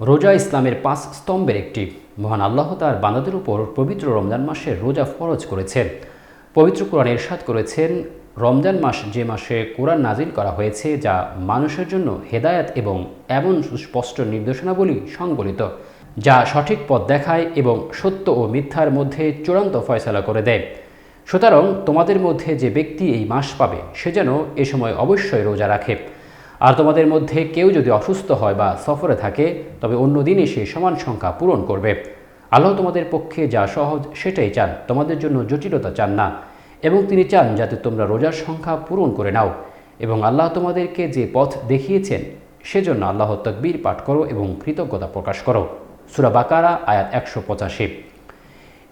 রোজা ইসলামের পাঁচ স্তম্ভের একটি। মহান আল্লাহ তার বান্দাদের উপর পবিত্র রমজান মাসে রোজা ফরজ করেছেন। পবিত্র কোরআন এরশাদ করেছেন। রমজান মাস যে মাসে কোরআন নাজিল করা হয়েছে, যা মানুষের জন্য হেদায়াত এবং এমন সুস্পষ্ট নির্দেশনাবলী সংবলিত, যা সঠিক পথ দেখায় এবং সত্য ও মিথ্যার মধ্যে চূড়ান্ত ফয়সলা করে দেয়। সুতরাং তোমাদের মধ্যে যে ব্যক্তি এই মাস পাবে, সে যেন এ সময় অবশ্যই রোজা রাখে। আর তোমাদের মধ্যে কেউ যদি অসুস্থ হয় বা সফরে থাকে, তবে অন্য দিনে সে সমান সংখ্যা পূরণ করবে। আল্লাহ তোমাদের পক্ষে যা সহজ সেটাই চান, তোমাদের জন্য জটিলতা চান না। এবং তিনি চান যাতে তোমরা রোজার সংখ্যা পূরণ করে নাও। এবং আল্লাহ তোমাদেরকে যে পথ দেখিয়েছেন, সেজন্য আল্লাহ তকবীর পাঠ করো এবং কৃতজ্ঞতা প্রকাশ করো। সুরা বাকারা, আয়াত একশো পঁচাশি।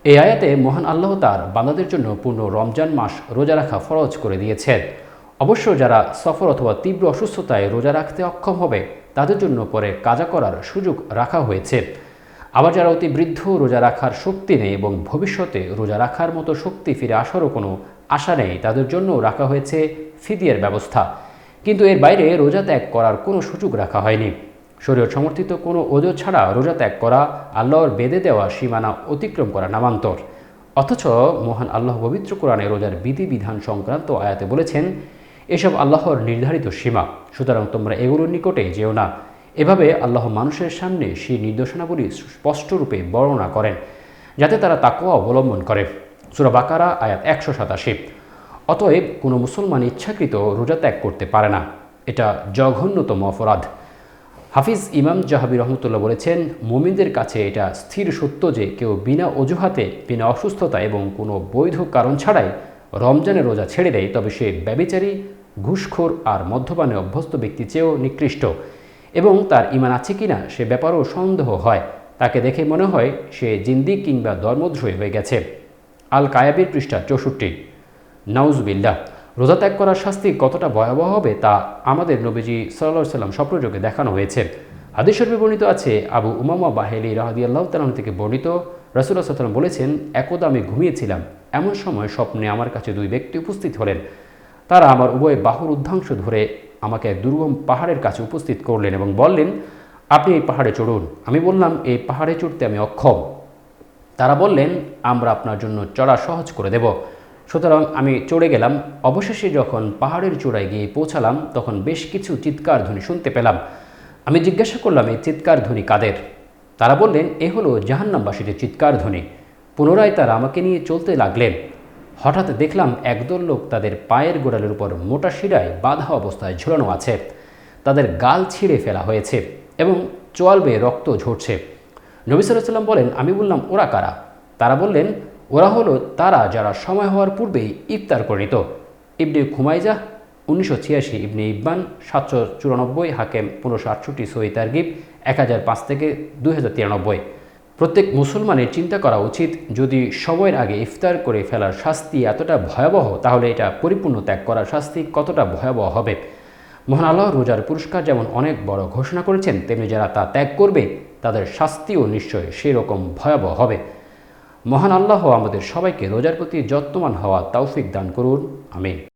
এই আয়াতে মহান আল্লাহ তার বান্দাদের জন্য পূর্ণ রমজান মাস রোজা রাখা ফরজ করে দিয়েছেন। অবশ্য যারা সফর অথবা তীব্র অসুস্থতায় রোজা রাখতে অক্ষম হবে, তাদের জন্য পরে কাজা করার সুযোগ রাখা হয়েছে। আবার যারা অতি বৃদ্ধ রোজা রাখার শক্তি নেই এবং ভবিষ্যতে রোজা রাখার মতো শক্তি ফিরে আসারও কোনো আশা নেই, তাদের জন্য রাখা হয়েছে ফিদিয়ার ব্যবস্থা। কিন্তু এর বাইরে রোজা ত্যাগ করার কোনো সুযোগ রাখা হয়নি। শরীর সমর্থিত কোনো ওজো ছাড়া রোজা ত্যাগ করা আল্লাহর বেঁধে দেওয়া সীমানা অতিক্রম করা নামান্তর। অথচ মহান আল্লাহ পবিত্র কোরআনে রোজার বিধিবিধান সংক্রান্ত আয়াতে বলেছেন এসব আল্লাহর নির্ধারিত সীমা। সুতরাং তোমরা এগুলোর নিকটে যেও না। এভাবে আল্লাহ মানুষের সামনে সেই নির্দেশনাগুলি স্পষ্টরূপে বর্ণনা করেন, যাতে তারা তাকুয়া অবলম্বন করে। সুরা বাকারা, আয়াত একশো সাতাশি। অতএব কোনো মুসলমান ইচ্ছাকৃত রোজা ত্যাগ করতে পারে না। এটা জঘন্যতম অপরাধ। হাফিজ ইমাম জাহাবি রহমতুল্লাহ বলেছেন, মোমিনদের কাছে এটা স্থির সত্য যে কেউ বিনা অজুহাতে, বিনা অসুস্থতা এবং কোনো বৈধ কারণ ছাড়াই রমজানের রোজা ছেড়ে দেয়, তবে সে ব্যবিচারী, ঘুষখোর আর মদ্যপানে অভ্যস্ত ব্যক্তি চেয়েও নিকৃষ্ট। এবং তার ইমান আছে কিনা সে ব্যাপারেও সন্দেহ হয়। তাকে দেখে মনে হয় সে জিন্দিক কিংবা ধর্মদ্রোহী হয়ে গেছে। আল কায়াবির পৃষ্ঠা চৌষট্টি। নাউজবিল্লাহ, রোজা ত্যাগ করার শাস্তি কতটা ভয়াবহ হবে তা আমাদের নবীজি সাল্লাহ সাল্লাম স্বপ্নযোগে দেখানো হয়েছে। হাদিস শরীফে বর্ণিত আছে, আবু উমামা বাহেলি রাহাদি আল্লাহ তালাম থেকে বর্ণিত রসুল্লাহ সাল্লাম বলেছেন, একদা আমি ঘুমিয়েছিলাম। এমন সময় স্বপ্নে আমার কাছে দুই ব্যক্তি উপস্থিত হলেন। তারা আমার উভয় বাহুর উদ্ধাংশ ধরে আমাকে এক দুর্গম পাহাড়ের কাছে উপস্থিত করলেন এবং বললেন, আপনি এই পাহাড়ে চড়ুন। আমি বললাম, এই পাহাড়ে চড়তে আমি অক্ষম। তারা বললেন, আমরা আপনার জন্য চড়া সহজ করে দেব। সুতরাং আমি চড়ে গেলাম। অবশেষে যখন পাহাড়ের চূড়ায় গিয়ে পৌঁছালাম, তখন বেশ কিছু চিৎকার ধ্বনি শুনতে পেলাম। আমি জিজ্ঞাসা করলাম, এই চিৎকার ধ্বনি কাদের? তারা বললেন, এ হলো জাহান্নামবাসীদের চিৎকার ধ্বনি। পুনরায় তারা আমাকে নিয়ে চলতে লাগলেন। হঠাৎ দেখলাম একদল লোক তাদের পায়ের গোড়ালের উপর মোটা শিরায় বাঁধা অবস্থায় ঝুলানো আছে। তাদের গাল ছিঁড়ে ফেলা হয়েছে এবং চোয়াল বেয়ে রক্ত ঝরছে। নবী বলেন, আমি বললাম, ওরা কারা? তারা বললেন, ওরা হলো তারা যারা সময় হওয়ার পূর্বেই ইফতার করে নিত ইবনে খুমাইজা উনিশশো ছিয়াশি, ইবনে ইব্বান সাতশো চুরানব্বই, হাকেম পনেরোশো আটষট্টি সই তারগিব এক হাজার পাঁচ থেকে দুই হাজার তিরানব্বই। প্রত্যেক মুসলমানের চিন্তা করা উচিত, যদি সময়ের আগে ইফতার করে ফেলার শাস্তি এতটা ভয়াবহ, তাহলে এটা পরিপূর্ণ ত্যাগ করার শাস্তি কতটা ভয়াবহ হবে? মহান আল্লাহ রোজার পুরস্কার যেমন অনেক বড় ঘোষণা করেছেন, তেমনি যারা তা ত্যাগ করবে, তাদের শাস্তিও নিশ্চয় সেরকম ভয়াবহ হবে। মহান আল্লাহ আমাদের সবাইকে রোজার প্রতি যত্নমান হওয়া তৌফিক দান করুন। আমিন।